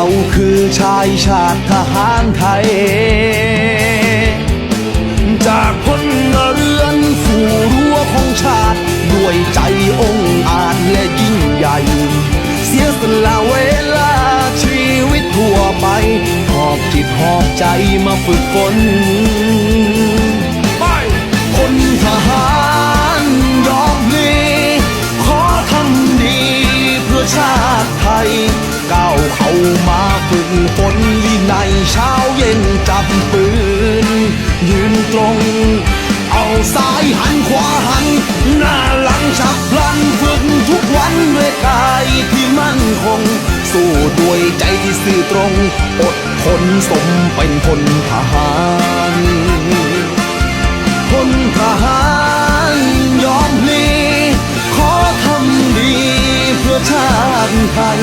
เราคือชายชาติทหารไทย จากพลเรือนสู่รั้วของชาติ ด้วยใจองค์อาจและยิ่งใหญ่ เสียสละเวลาชีวิตทั่วไปหอบจิตหอบใจมาฝึกฝน มาฝึกฝนวินัยเช้าเย็นจับปืน ยืนตรง เอาซ้ายหันขวาหัน หน้าหลังฉับพลันฝึกทุกวันด้วยกายที่มั่นคง สู้ด้วยใจที่ซื่อตรง อดทนสมเป็นพลทหารพลทหารยอมพลีขอทำดีเพื่อชาติไทย